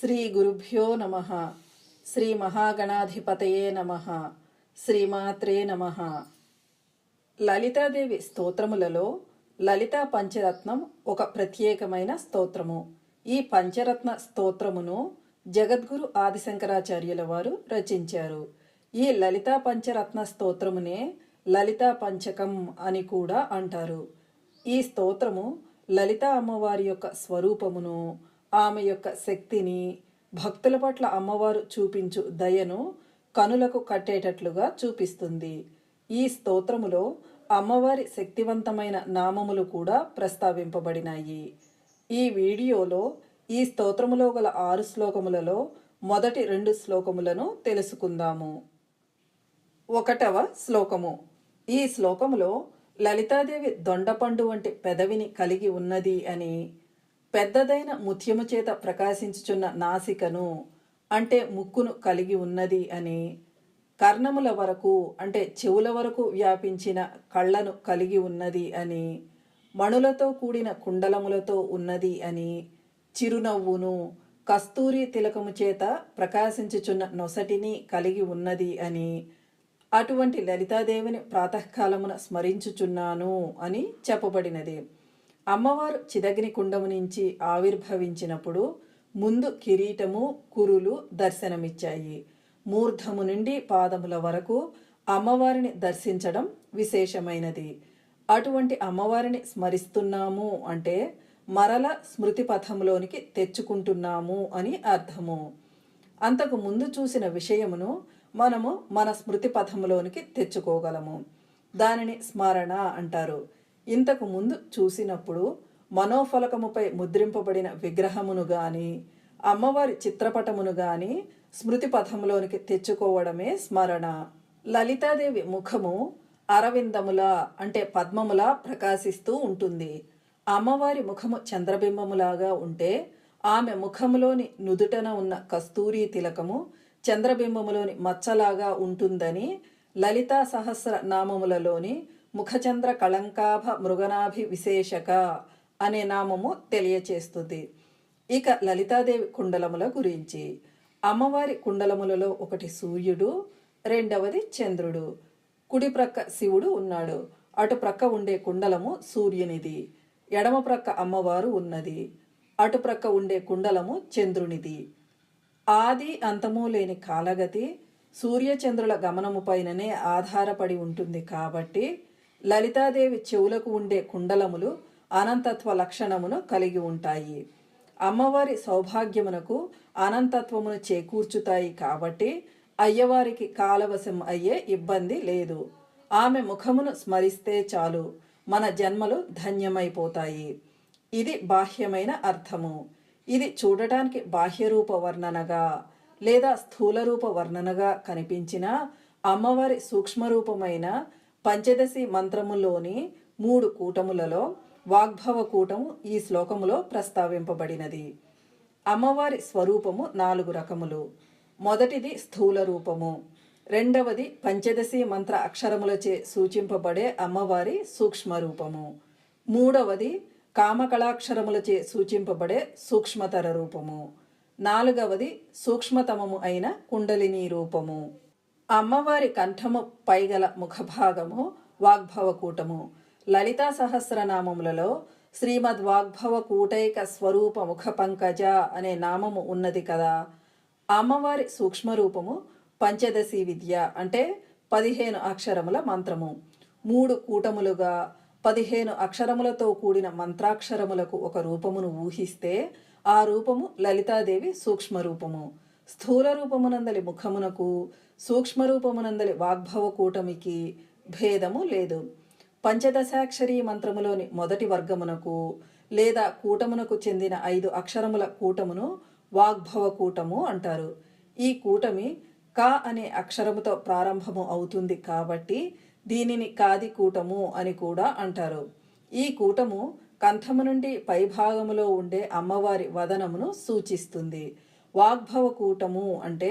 శ్రీ గురుభ్యో నమ. శ్రీ మహాగణాధిపతయే నమ. శ్రీమాత్రే నమ. లలితాదేవి స్తోత్రములలో లలితా పంచరత్నం ఒక ప్రత్యేకమైన స్తోత్రము. ఈ పంచరత్న స్తోత్రమును జగద్గురు ఆదిశంకరాచార్యుల వారు రచించారు. ఈ లలితా పంచరత్న స్తోత్రమునే లలితా పంచకం అని కూడా అంటారు. ఈ స్తోత్రము లలితా అమ్మవారి యొక్క స్వరూపమును ఆమె యొక్క శక్తిని భక్తుల పట్ల అమ్మవారు చూపించు దయను కనులకు కట్టేటట్లుగా చూపిస్తుంది. ఈ స్తోత్రములో అమ్మవారి శక్తివంతమైన నామములు కూడా ప్రస్తావింపబడినాయి. ఈ వీడియోలో ఈ స్తోత్రములో గల ఆరు శ్లోకములలో మొదటి రెండు శ్లోకములను తెలుసుకుందాము. ఒకటవ శ్లోకము. ఈ శ్లోకములో లలితాదేవి దొండపండు వంటి పెదవిని కలిగి ఉన్నది అని పెద్దదైన ముత్యము చేత ప్రకాశించుచున్న నాసికను అంటే ముక్కును కలిగి ఉన్నది అని కర్ణముల వరకు అంటే చెవుల వరకు వ్యాపించిన కళ్ళను కలిగి ఉన్నది అని మణులతో కూడిన కుండలములతో ఉన్నది అని చిరునవ్వును కస్తూరి తిలకము చేత ప్రకాశించుచున్న నొసటిని కలిగి ఉన్నది అని అటువంటి లలితాదేవిని ప్రాతకాలమున స్మరించుచున్నాను అని చెప్పబడినది. అమ్మవారు చిదగ్ని కుండము నుంచి ఆవిర్భవించినప్పుడు ముందు కిరీటము కురులు దర్శనమిచ్చాయి. మూర్ధము నుండి పాదముల వరకు అమ్మవారిని దర్శించడం విశేషమైనది. అటువంటి అమ్మవారిని స్మరిస్తున్నాము అంటే మరల స్మృతి పథంలోనికి తెచ్చుకుంటున్నాము అని అర్థము. అంతకు ముందు చూసిన విషయమును మనము మన స్మృతి పథంలోనికి తెచ్చుకోగలము. దానిని స్మరణ అంటారు. ఇంతకు ముందు చూసినప్పుడు మనోఫలకముపై ముద్రింపబడిన విగ్రహమును గాని అమ్మవారి చిత్రపటమును గాని స్మృతి పథంలోనికి తెచ్చుకోవడమే స్మరణ. లలితాదేవి ముఖము అరవిందముల అంటే పద్మములా ప్రకాశిస్తూ ఉంటుంది. అమ్మవారి ముఖము చంద్రబింబములాగా ఉంటే ఆమె ముఖములోని నుదుటన ఉన్న కస్తూరి తిలకము చంద్రబింబములోని మచ్చలాగా ఉంటుందని లలితా సహస్ర నామములలోని ముఖచంద్ర కళంకాభ మృగనాభి విశేషక అనే నామము తెలియచేస్తుంది. ఇక లలితాదేవి కుండలముల గురించి. అమ్మవారి కుండలములలో ఒకటి సూర్యుడు రెండవది చంద్రుడు. కుడి ప్రక్క శివుడు ఉన్నాడు. అటు ప్రక్క ఉండే కుండలము సూర్యునిది. ఎడమ ప్రక్క అమ్మవారు ఉన్నది. అటు ప్రక్క ఉండే కుండలము చంద్రునిది. ఆది అంతము లేని కాలగతి సూర్యచంద్రుల గమనము పైననే ఆధారపడి ఉంటుంది కాబట్టి లలితాదేవి చెవులకు ఉండే కుండలములు అనంతత్వ లక్షణమును కలిగి ఉంటాయి. అమ్మవారి సౌభాగ్యమునకు అనంతత్వమును చేకూర్చుతాయి కాబట్టి అయ్యవారికి కాలవశం అయ్యే ఇబ్బంది లేదు. ఆమె ముఖమును స్మరిస్తే చాలు. మన జన్మలు ధన్యమైపోతాయి. ఇది బాహ్యమైన అర్థము. ఇది చూడటానికి బాహ్యరూప వర్ణనగా లేదా స్థూల రూప వర్ణనగా కనిపించిన అమ్మవారి సూక్ష్మరూపమైన పంచదశి మంత్రములోని మూడు కూటములలో వాగ్భవ కూటము ఈ శ్లోకములో ప్రస్తావింపబడినది. అమ్మవారి స్వరూపము నాలుగు రకములు. మొదటిది స్థూల రూపము. రెండవది పంచదశి మంత్ర అక్షరములచే సూచింపబడే అమ్మవారి సూక్ష్మ రూపము. మూడవది కామకళాక్షరములచే సూచింపబడే సూక్ష్మతర రూపము. నాలుగవది సూక్ష్మతమము అయిన కుండలిని రూపము. అమ్మవారి కంఠము పైగల ముఖభాగము వాగ్భవ కూటము లలితా సహస్రనామములలో శ్రీమద్ వాగ్భవ కూటైక స్వరూప ముఖ పంకజ అనే నామము ఉన్నది కదా. అమ్మవారి సూక్ష్మరూపము పంచదశి విద్య అంటే పదిహేను అక్షరముల మంత్రము. మూడు కూటములుగా పదిహేను అక్షరములతో కూడిన మంత్రాక్షరములకు ఒక రూపమును ఊహిస్తే ఆ రూపము లలితాదేవి సూక్ష్మ రూపము స్థూల రూపమునందలి ముఖమునకు సూక్ష్మరూపమునందలి వాగ్భవ కూటమికి భేదము లేదు. పంచదశాక్షరీ మంత్రములోని మొదటి వర్గమునకు లేదా కూటమునకు చెందిన ఐదు అక్షరముల కూటమును వాగ్భవ కూటము అంటారు. ఈ కూటమి క అనే అక్షరముతో ప్రారంభము అవుతుంది కాబట్టి దీనిని కాది కూటము అని కూడా అంటారు. ఈ కూటము కంఠము నుండి పైభాగములో ఉండే అమ్మవారి వదనమును సూచిస్తుంది. వాగ్భవ కూటము అంటే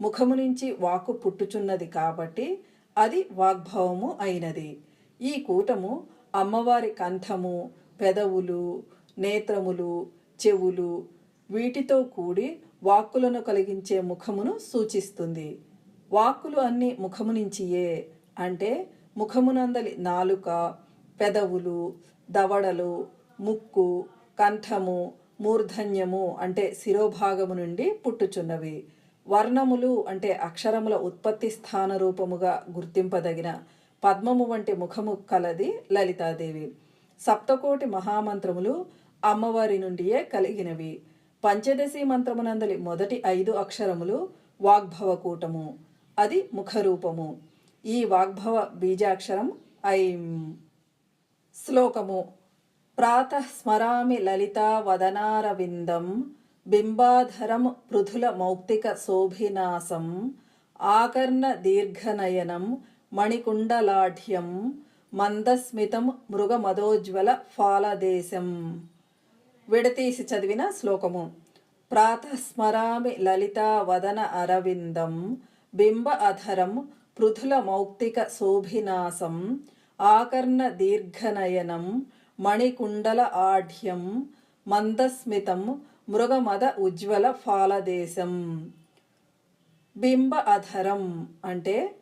ముఖము నుంచి వాక్కు పుట్టుచున్నది కాబట్టి అది వాగ్భవము అయినది. ఈ కూటము అమ్మవారి కంఠము పెదవులు నేత్రములు చెవులు వీటితో కూడి వాక్కులను కలిగించే ముఖమును సూచిస్తుంది. వాక్కులు అన్ని ముఖము నుంచియే అంటే ముఖమునందలి నాలుక పెదవులు దవడలు ముక్కు కంఠము మూర్ధన్యము అంటే శిరోభాగము నుండి పుట్టుచున్నవి. వర్ణములు అంటే అక్షరముల ఉత్పత్తి స్థాన రూపముగా గుర్తింపదగిన పద్మము వంటి ముఖము కలది లలితాదేవి. సప్తకోటి మహామంత్రములు అమ్మవారి నుండియే కలిగినవి. పంచదశి మంత్రమునందలి మొదటి ఐదు అక్షరములు వాగ్భవకూటము. అది ముఖరూపము. ఈ వాగ్భవ బీజాక్షరం ఐం శ్లోకము. ప్రాతస్మరామి లలితా వదనారవిందం బింబాధరం పృథుల మౌక్తిక శోభినాసం ఆకర్ణ దీర్ఘనయనం మణికుండలాఢ్యం మందస్మితం మృగమదోజ్వల ఫాలదేశం. విడతీసి చదివిన శ్లోకము. ప్రాతస్మరామి లలితా వదన అరవిందం బింబ అధరం పృథుల మౌక్తిక శోభినాసం ఆకర్ణ దీర్ఘనయనం మణికుండల ఆఢ్యం మందస్మితం మృగమద ఉజ్వల ఫాలదేశం. బింబ అధరం అంటే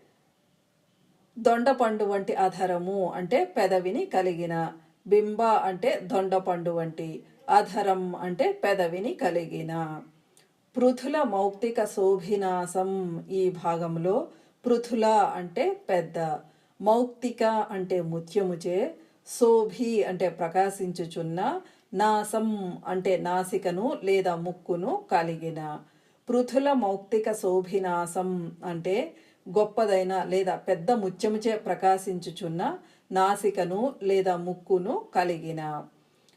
దొండపండు వంటి అధరము అంటే పెదవిని కలిగిన. బింబ అంటే దొండపండు వంటి. అధరం అంటే పెదవిని కలిగిన. పృథుల మౌక్తిక శోభినాసం ఈ భాగంలో పృథుల అంటే పెద్ద. మౌక్తిక అంటే ముత్యముచే శోభి అంటే ప్రకాశించుచున్న నాసం అంటే నాసికను లేదా ముక్కును కలిగిన పృథుల మౌక్తిక శోభినాసం అంటే గొప్పదైన లేదా పెద్ద ముత్యముచే ప్రకాశించుచున్న నాసికను లేదా ముక్కును కలిగిన.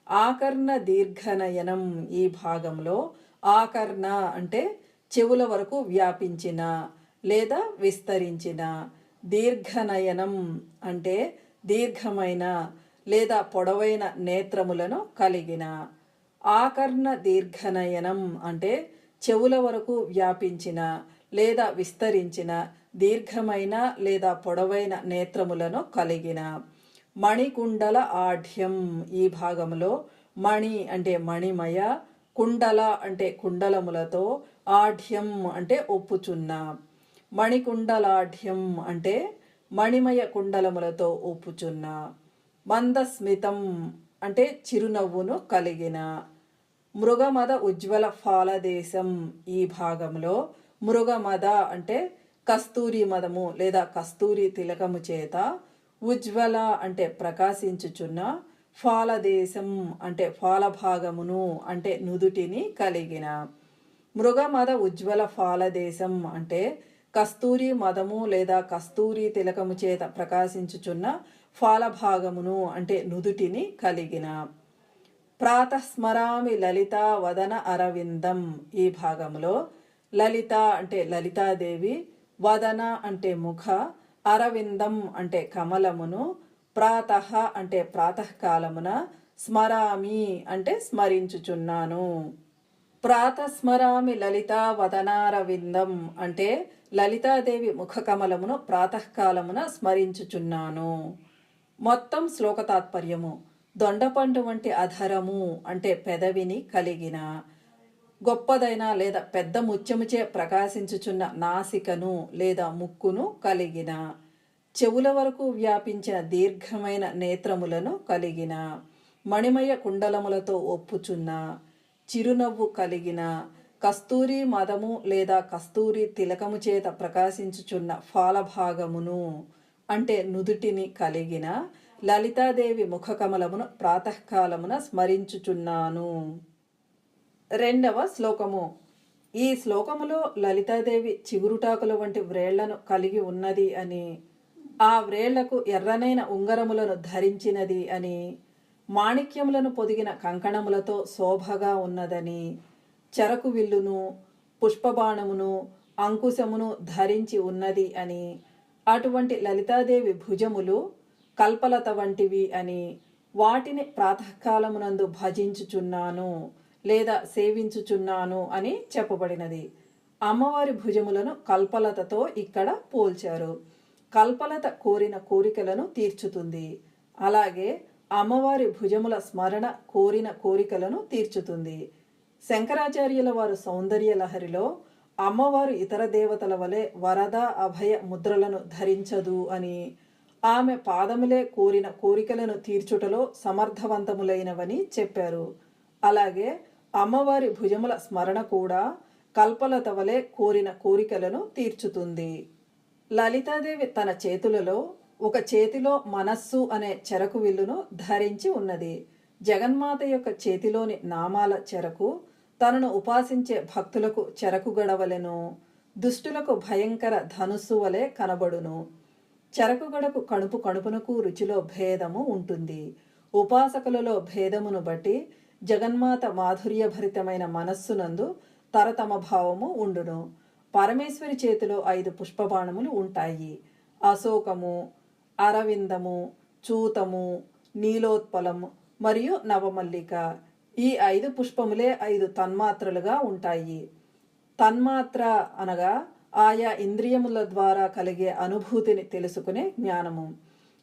ఆకర్ణ దీర్ఘనయనం ఈ భాగంలో ఆకర్ణ అంటే చెవుల వరకు వ్యాపించిన లేదా విస్తరించిన. దీర్ఘనయనం అంటే దీర్ఘమైన లేదా పొడవైన నేత్రములను కలిగిన. ఆకర్ణ దీర్ఘనయనం అంటే చెవుల వరకు వ్యాపించిన లేదా విస్తరించిన దీర్ఘమైన లేదా పొడవైన నేత్రములను కలిగిన. మణికుండల ఆఢ్యం ఈ భాగంలో మణి అంటే మణిమయ కుండల అంటే కుండలములతో ఆఢ్యం అంటే ఒప్పుచున్న. మణికుండలాఢ్యం అంటే మణిమయ కుండలములతో ఒప్పుచున్న. మందస్మితం అంటే చిరునవ్వును కలిగిన మృగమద ఉజ్వల ఫాలదేశం ఈ భాగంలో. మృగమద అంటే కస్తూరి మదము లేదా కస్తూరి తిలకము చేత ఉజ్వల అంటే ప్రకాశించుచున్న ఫాలదేశం అంటే ఫాలభాగమును అంటే నుదుటిని కలిగిన. మృగమద ఉజ్వల ఫాలదేశం అంటే కస్తూరి మదము లేదా కస్తూరి తిలకము చేత ప్రకాశించుచున్న ఫాలభాగమును అంటే నుదుటిని కలిగిన. ప్రాతస్మరామి లలిత వదన అరవిందం ఈ భాగంలో లలిత అంటే లలితాదేవి వదన అంటే ముఖ అరవిందం అంటే కమలమును ప్రాత అంటే ప్రాతకాలమున స్మరామి అంటే స్మరించుచున్నాను. ప్రాతస్మరామి లలిత వదనారవిందం అంటే లలితాదేవి ముఖ కమలమును ప్రాతకాలమున స్మరించుచున్నాను. మొత్తం శ్లోక తాత్పర్యము. దొండపండు వంటి అధరము అంటే పెదవిని కలిగిన గొప్పదైన లేదా పెద్ద ముత్యముచే ప్రకాశించుచున్న నాసికను లేదా ముక్కును కలిగిన చెవుల వరకు వ్యాపించిన దీర్ఘమైన నేత్రములను కలిగిన మణిమయ కుండలములతో ఒప్పుచున్న చిరునవ్వు కలిగిన కస్తూరి మదము లేదా కస్తూరి తిలకము చేత ప్రకాశించుచున్న ఫాలభాగమును అంటే నుదుటిని కలిగిన లలితాదేవి ముఖకమలమును ప్రాతకాలమున స్మరించుచున్నాను. రెండవ శ్లోకము. ఈ శ్లోకములో లలితాదేవి చిగురుటాకుల వంటి వ్రేళ్ళను కలిగి ఉన్నది అని ఆ వ్రేళ్ళకు ఎర్రనైన ఉంగరములను ధరించినది అని మాణిక్యములను పొదిగిన కంకణములతో శోభగా ఉన్నదని చెరకు విల్లును పుష్పబాణమును అంకుశమును ధరించి ఉన్నది అని అటువంటి లలితాదేవి భుజములు కల్పలత వంటివి అని వాటిని ప్రాతకాలమునందు భజించుచున్నాను లేదా సేవించుచున్నాను అని చెప్పబడినది. అమ్మవారి భుజములను కల్పలతతో ఇక్కడ పోల్చారు. కల్పలత కోరిన కోరికలను తీర్చుతుంది. అలాగే అమ్మవారి భుజముల స్మరణ కోరిన కోరికలను తీర్చుతుంది. శంకరాచార్యుల వారు సౌందర్య లహరిలో అమ్మవారు ఇతర దేవతల వలె వరద అభయ ముద్రలను ధరించదు అని ఆమె పాదములే కోరిన కోరికలను తీర్చుటలో సమర్థవంతములైనవని చెప్పారు. అలాగే అమ్మవారి భుజముల స్మరణ కూడా కల్పలత వలె కోరిన కోరికలను తీర్చుతుంది. లలితాదేవి తన చేతులలో ఒక చేతిలో మనస్సు అనే చెరకు విల్లును ధరించి ఉన్నది. జగన్మాత యొక్క చేతిలోని నామాల చెరకు తనను ఉపాసించే భక్తులకు చెరకు గడవలెను. దుష్టులకు భయంకర ధనుస్సు వలె కనబడును. చెరకు గడకు కణుపు కణుపునకు రుచిలో భేదము ఉంటుంది. ఉపాసకులలో భేదమును బట్టి జగన్మాత మాధుర్యభరితమైన మనస్సునందు తరతమ భావము ఉండును. పరమేశ్వరి చేతిలో ఐదు పుష్పబాణములు ఉంటాయి. అశోకము అరవిందము చూతము నీలోత్పలము మరియు నవమల్లిక. ఈ ఐదు పుష్పములే ఐదు తన్మాత్రలుగా ఉంటాయి. తన్మాత్ర అనగా ఆయా ఇంద్రియముల ద్వారా కలిగే అనుభూతిని తెలుసుకునే జ్ఞానము.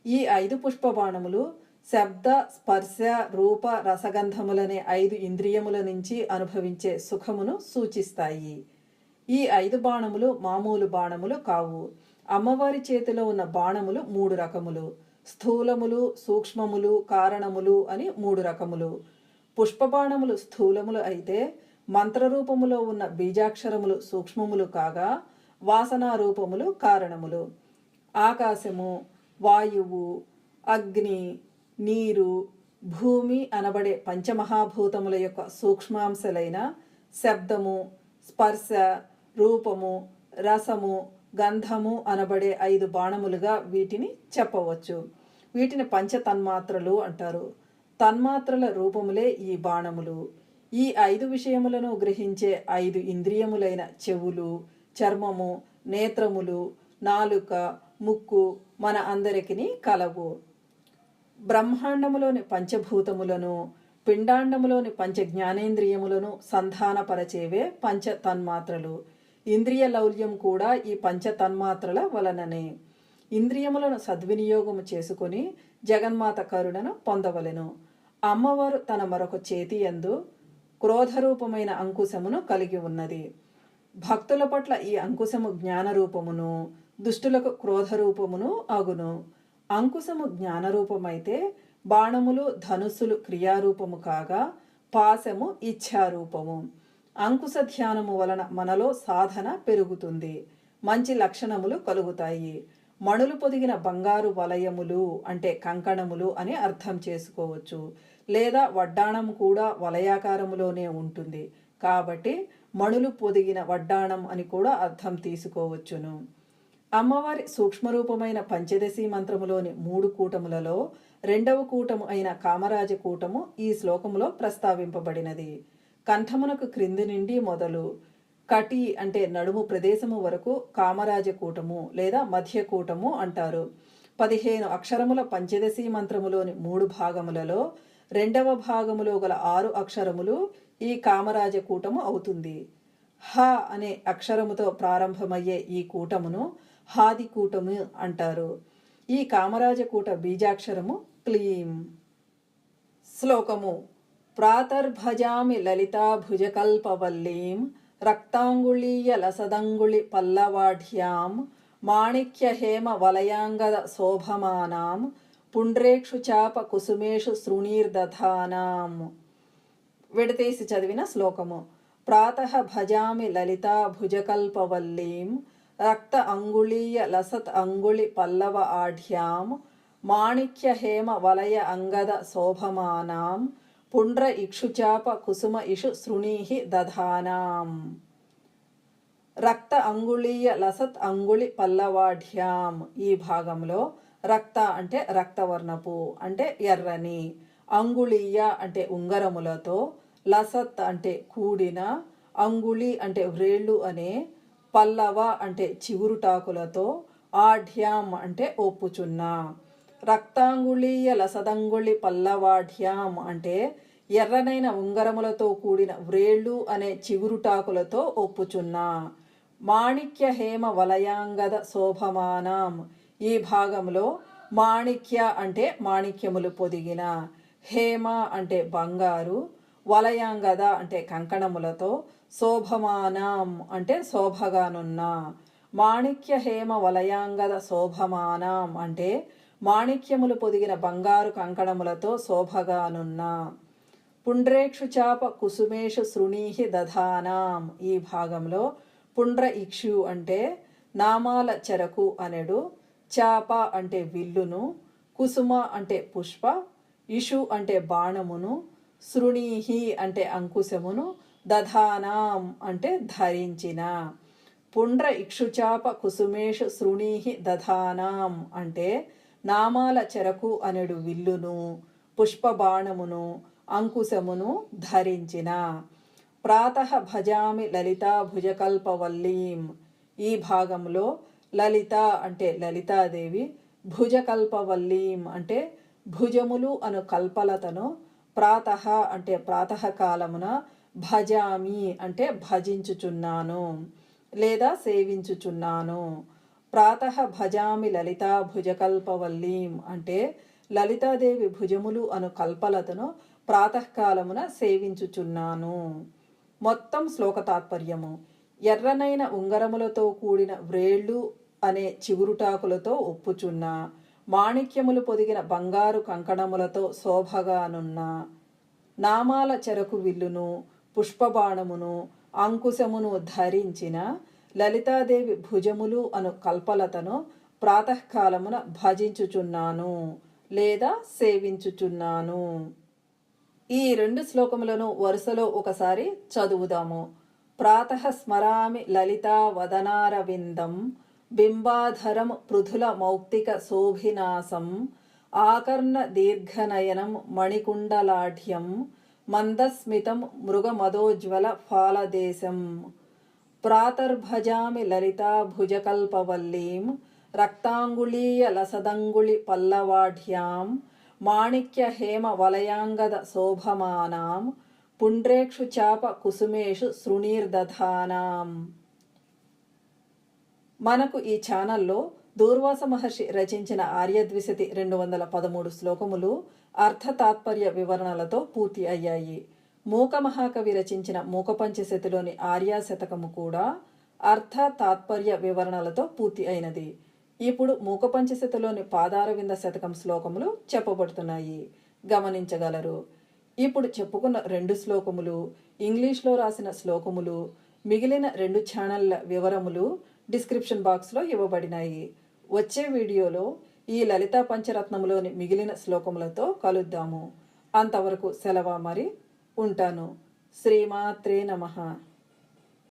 ఈ ఐదు పుష్పబాణములు శబ్ద స్పర్శ రూప రసగంధములనే ఐదు ఇంద్రియముల నుంచి అనుభవించే సుఖమును సూచిస్తాయి. ఈ ఐదు బాణములు మామూలు బాణములు కావు. అమ్మవారి చేతిలో ఉన్న బాణములు మూడు రకములు. స్థూలములు సూక్ష్మములు కారణములు అని మూడు రకములు. పుష్పబాణములు స్థూలములు అయితే మంత్రరూపములో ఉన్న బీజాక్షరములు సూక్ష్మములు కాగా వాసనారూపములు కారణములు. ఆకాశము వాయువు అగ్ని నీరు భూమి అనబడే పంచమహాభూతముల యొక్క సూక్ష్మాంశలైన శబ్దము స్పర్శ రూపము రసము గంధము అనబడే ఐదు బాణములుగా వీటిని చెప్పవచ్చు. వీటిని పంచతన్మాత్రలు అంటారు. తన్మాత్రల రూపములే ఈ బాణములు. ఈ ఐదు విషయములను గ్రహించే ఐదు ఇంద్రియములైన చెవులు చర్మము నేత్రములు నాలుక ముక్కు మన అందరికిని కలవు. బ్రహ్మాండములోని పంచభూతములను పిండాండములోని పంచ జ్ఞానేంద్రియములను సంధానపరచేవే పంచ తన్మాత్రలు ఇంద్రియ లౌల్యం కూడా ఈ పంచ తన్మాత్రల వలననే. ఇంద్రియములను సద్వినియోగము చేసుకొని జగన్మాత కరుణను పొందవలెను. అమ్మవారు తన మరొక చేతి యందు క్రోధరూపమైన అంకుశమును కలిగి ఉన్నది. భక్తుల పట్ల ఈ అంకుశము జ్ఞానరూపమును దుష్టులకు క్రోధరూపమును అగును. అంకుశము జ్ఞానరూపమైతే బాణములు ధనుస్సులు క్రియారూపము కాగా పాశము ఇచ్ఛారూపము. అంకుశ ధ్యానము వలన మనలో సాధన పెరుగుతుంది. మంచి లక్షణములు కలుగుతాయి. మణులు పొదిగిన బంగారు వలయములు అంటే కంకణములు అని అర్థం చేసుకోవచ్చు. లేదా వడ్డాణం కూడా వలయాకారములోనే ఉంటుంది. కాబట్టి మణులు పొదిగిన వడ్డాణం అని కూడా అర్థం తీసుకోవచ్చును. అమ్మవారి సూక్ష్మరూపమైన పంచదశి మంత్రములోని మూడు కూటములలో రెండవ కూటము అయిన కామరాజ కూటము ఈ శ్లోకములో ప్రస్తావింపబడినది. కంఠమునకు క్రింది నుండి మొదలు కటి అంటే నడుము ప్రదేశము వరకు కామరాజకూటము లేదా మధ్య కూటము అంటారు. పదిహేను అక్షరముల పంచదశి మంత్రములోని మూడు భాగములలో రెండవ భాగములో గల ఆరు అక్షరములు ఈ కామరాజ కూటము అవుతుంది. హ అనే అక్షరముతో ప్రారంభమయ్యే ఈ కూటమును హాది కూటము అంటారు. ఈ కామరాజకూట బీజాక్షరము క్లీం. శ్లోకము ప్రాతర్భజామి లలితా భుజకల్పవల్లీం రక్తాంగుళీయ లసదంగుళి పల్లవాఢ్యాం మాణిక్య వలయాంగద శోభమానాం పుండ్రేక్షు చాప కుసుమేషు శృణీర్దధానాం విడతీసి చదివిన శ్లోకము ప్రాత భజామి లలితా భుజకల్పవల్లీం రక్త అంగుళీయ లసత్ అంగుళి పల్లవ ఆఢ్యాం మాణిక్య హేమ వలయ అంగద శోభమానాం పుండ్ర ఇక్షుచాప కుసుమ ఇషు శృణీహి దధానాం. రక్త అంగుళీయ లసత్ అంగుళి పల్లవాఢ్యాం. ఈ భాగంలో రక్త అంటే రక్తవర్ణపు అంటే ఎర్రని. అంగుళీయ అంటే ఉంగరములతో లసత్ అంటే కూడిన అంగుళి అంటే వ్రేళ్ళు అనే పల్లవ అంటే చిగురుటాకులతో ఆఢ్యాం అంటే ఒప్పుచున్న. రక్తాంగుళీయ లసదంగుళి పల్లవాఢ్యాం అంటే ఎర్రనైన ఉంగరములతో కూడిన వ్రేళ్ళు అనే చిగురుటాకులతో ఒప్పుచున్న మాణిక్య హేమ వలయాంగద శోభమానం. ఈ భాగంలో మాణిక్య అంటే మాణిక్యములు పొదిగిన హేమ అంటే బంగారు వలయాంగద అంటే కంకణములతో శోభమానం అంటే శోభగానున్న మాణిక్య హేమ వలయాంగద శోభమానం అంటే మాణిక్యములు పొదిగిన బంగారు కంకణములతో శోభగానున్న. పుండ్రేక్షు చాప కుసుమేషు శృణీహి దధానాం. ఈ భాగంలో పుండ్ర ఇక్షు అంటే నామాల చెరకు అనెడు చాప అంటే విల్లును కుసుమ అంటే పుష్ప ఇషు అంటే బాణమును శృణీహి అంటే అంకుశమును దధానాం అంటే ధరించిన. పుండ్ర ఇక్షుచాప కుసుమేషు శృణీహి దధానాం అంటే నామాల చెరకు అనడు విల్లును పుష్పబాణమును అంకుశమును ధరించిన. ప్రాతః భజామి లలితా భుజకల్పవల్లీం. ఈ భాగంలో లలిత అంటే లలితాదేవి భుజకల్పవల్లీం అంటే భుజములు అను కల్పలతను ప్రాత అంటే ప్రాతకాలమున భజామి అంటే భజించుచున్నాను లేదా సేవించుచున్నాను. ప్రాత భజామి లలితా భుజకల్పవల్లీం అంటే లలితాదేవి భుజములు అను కల్పలతను ప్రాతకాలమున సేవించుచున్నాను. మొత్తం శ్లోక తాత్పర్యము. ఎర్రనైన ఉంగరములతో కూడిన వ్రేళ్ళు అనే చిగురుటాకులతో ఒప్పుచున్న. మాణిక్యములు పొదిగిన బంగారు కంకణములతో శోభగానున్న. నామాల చెరకు విల్లును పుష్పబాణమును అంకుశమును ధరించిన లలితాదేవి భుజములు అను కల్పలతను ప్రాతకాలమున భజించుచున్నాను లేదా సేవించుచున్నాను. ఈ రెండు శ్లోకములను వరుసలో ఒకసారి చదువుదాము. ప్రాతః స్మరామి లలితా వదనారవిందం బింబాధరం పృథుల మౌక్తిక శోభినాసం ఆకర్ణ దీర్ఘనయనం మణికుండలాఢ్యం మందస్మితం మృగమదోజ్వల ఫాలదేశం. ప్రాతర్భజామి లలితా భుజకల్పవల్లీం రక్తాంగుళీయ లసదంగుళి పల్లవాఢ్యాం మాణిక్య హేమ వలయాంగద శోభమానాం పుండ్రేక్షు చాప కుసుమేషు శృణీర్దధానాం. మనకు ఈ ఛానల్లో దూర్వాస మహర్షి రచించిన ఆర్యద్విశతి రెండు వందల పదమూడు శ్లోకములు అర్థ తాత్పర్య వివరణలతో పూర్తి అయ్యాయి. మూక మహాకవి రచించిన మూకపంచశతిలోని ఆర్యా శతకము కూడా అర్థ తాత్పర్య వివరణలతో పూర్తి అయినది. ఇప్పుడు మూకపంచశతిలోని పాదారవింద శతకం శ్లోకములు చెప్పబడుతున్నాయి. గమనించగలరు. ఇప్పుడు చెప్పుకున్న రెండు శ్లోకములు ఇంగ్లీష్లో రాసిన శ్లోకములు మిగిలిన రెండు ఛానళ్ళ వివరములు డిస్క్రిప్షన్ బాక్స్లో ఇవ్వబడినాయి. వచ్చే వీడియోలో ఈ లలితా పంచరత్నములోని మిగిలిన శ్లోకములతో కలుద్దాము. అంతవరకు సెలవా మరి? ఉంటాను. శ్రీమాత్రే నమః.